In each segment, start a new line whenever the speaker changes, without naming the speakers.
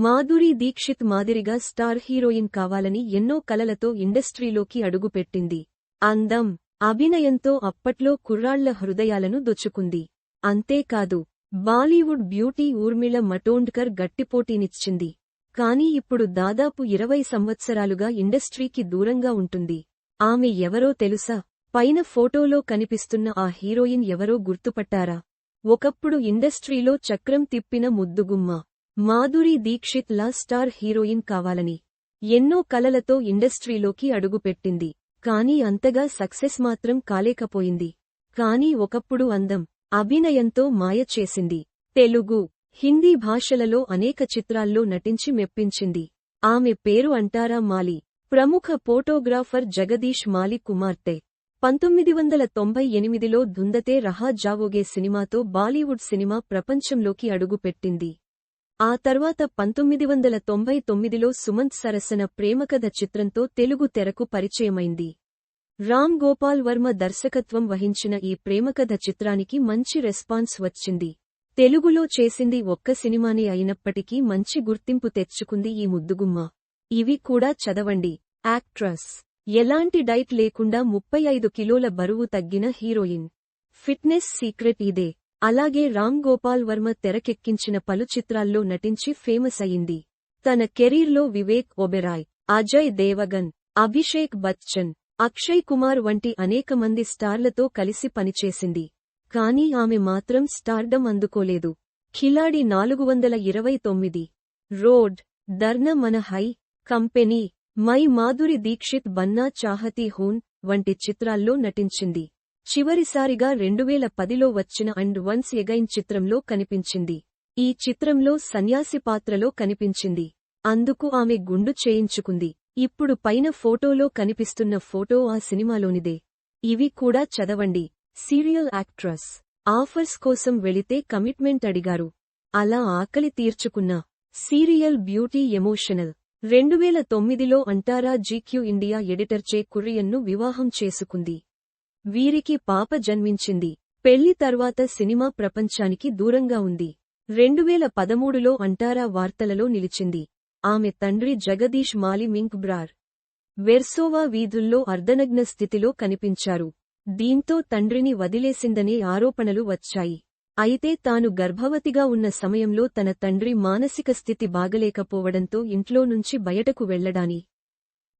మాధురి దీక్షిత్ మాదిరిగా star heroine కావాలని ఎన్నో కలలతో ఇండస్ట్రీలోకి అడుగుపెట్టింది. అందం అభినయంతో అప్పట్లో కుర్రాళ్ళ హృదయాలను దొచ్చుకుంది. అంతేకాదు బాలీవుడ్ బ్యూటీ ఊర్మిళ మటోండ్కర్ గట్టిపోటీనిచ్చింది కాని ఇప్పుడు దాదాపు ఇరవై సంవత్సరాలుగా ఇండస్ట్రీకి దూరంగా ఉంటుంది. ఆమె ఎవరో తెలుసా? పైన ఫోటోలో కనిపిస్తున్న ఆ హీరోయిన్ ఎవరో గుర్తుపట్టారా? ఒకప్పుడు ఇండస్ట్రీలో చక్రం తిప్పిన ముద్దుగుమ్మ. మాధురి దీక్షిత్ లా స్టార్ హీరోయిన్ కావాలని ఎన్నో కలలతో ఇండస్ట్రీలోకి అడుగుపెట్టింది. కాని అంతగా సక్సెస్ మాత్రం కాలేకపోయింది. కాని ఒకప్పుడు అందం అభినయంతో మాయ చేసింది. తెలుగు హిందీ భాషలలో అనేక చిత్రాల్లో నటించి మెప్పించింది. ఆమె పేరు అంటారా మాలి. ప్రముఖ ఫోటోగ్రాఫర్ జగదీష్ మాలి కుమార్తె. పంతొమ్మిది వందల తొంభై ఎనిమిదిలో దుందతే రహా జావోగే సినిమాతో బాలీవుడ్ సినిమా ప్రపంచంలోకి అడుగుపెట్టింది. ఆ తర్వాత పంతొమ్మిది వందల తొంభై తొమ్మిదిలో సుమంత్ సరసన ప్రేమకథ చిత్రంతో తెలుగు తెరకు పరిచయమైంది. రామ్ గోపాల్ వర్మ దర్శకత్వం వహించిన ఈ ప్రేమకథ చిత్రానికి మంచి రెస్పాన్స్ వచ్చింది. తెలుగులో చేసింది ఒక్క సినిమానే అయినప్పటికీ మంచి గుర్తింపు తెచ్చుకుంది ఈ ముద్దుగుమ్మ. ఇవి కూడా చదవండి. యాక్ట్రస్. ఎలాంటి డైట్ లేకుండా ముప్పై ఐదు కిలోల బరువు తగ్గిన హీరోయిన్. ఫిట్నెస్ సీక్రెట్ ఇదే. అలాగే రామ్ గోపాల్ వర్మ తెరకెక్కించిన పలు చిత్రాల్లో నటించి ఫేమస్ అయింది. తన కెరీర్లో వివేక్ ఒబెరాయ్ అజయ్ దేవగన్ అభిషేక్ బచ్చన్ అక్షయ్ కుమార్ వంటి అనేక మంది స్టార్లతో కలిసి పనిచేసింది. కానీ ఆమె మాత్రం స్టార్డమ్ అందుకోలేదు. ఖిలాడి నాలుగు వందల ఇరవై తొమ్మిది. రోడ్ దర్న మన high company my Madhuri Dixit Banna చాహతి Hoon వంటి చిత్రాల్లో నటించింది. చివరిసారిగా రెండువేల పదిలో వచ్చిన అండ్ వన్స్ ఎగైన్ చిత్రంలో కనిపించింది. ఈ చిత్రంలో సన్యాసి పాత్రలో కనిపించింది. అందుకు ఆమె గుండు చేయించుకుంది. ఇప్పుడు పైన ఫోటోలో కనిపిస్తున్న ఫోటో ఆ సినిమాలోనిదే. ఇవి కూడా చదవండి. సీరియల్ యాక్ట్రస్ ఆఫర్స్ కోసం వెళితే కమిట్మెంట్ అడిగారు. అలా ఆకలి తీర్చుకున్న సీరియల్ బ్యూటీ ఎమోషనల్ రెండువేల తొమ్మిదిలో అంటారా జీక్యూ ఇండియా ఎడిటర్చే కురియన్ను వివాహం చేసుకుంది. వీరికి పాప జన్మించింది. పెళ్ళి తర్వాత సినిమా ప్రపంచానికి దూరంగా ఉంది. రెండువేల పదమూడులో అంటారా వార్తలలో నిలిచింది. ఆమె తండ్రి జగదీష్ మాలి మింక్ బ్రార్. వెర్సోవా వీధుల్లో అర్ధనగ్న స్థితిలో కనిపించారు. దీంతో తండ్రిని వదిలేసిందనే ఆరోపణలు వచ్చాయి. అయితే తాను గర్భవతిగా ఉన్న సమయంలో తన తండ్రి మానసిక స్థితి బాగలేకపోవడంతో ఇంట్లో నుంచి బయటకు వెళ్ళడాని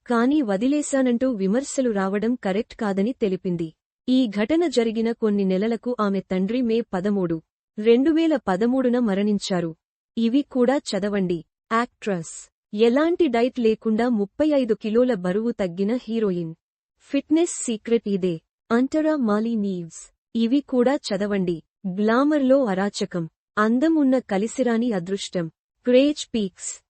కాని వదిలేశానంటూ విమర్శలు రావడం కరెక్ట్ కాదని తెలిపింది. ఈ ఘటన జరిగిన కొన్ని నెలలకు ఆమె తండ్రి మే పదమూడు రెండువేల పదమూడున మరణించారు. ఇవి కూడా చదవండి. యాక్ట్రస్ ఎలాంటి డైట్ లేకుండా ముప్పై ఐదు కిలోల బరువు తగ్గిన హీరోయిన్. ఫిట్నెస్ సీక్రెట్ ఇదే. అంటరా మాలీ నీవ్స్. ఇవి కూడా చదవండి. గ్లామర్లో అరాచకం. అందం ఉన్న కలిసిరాని అదృష్టం. Craze peaks.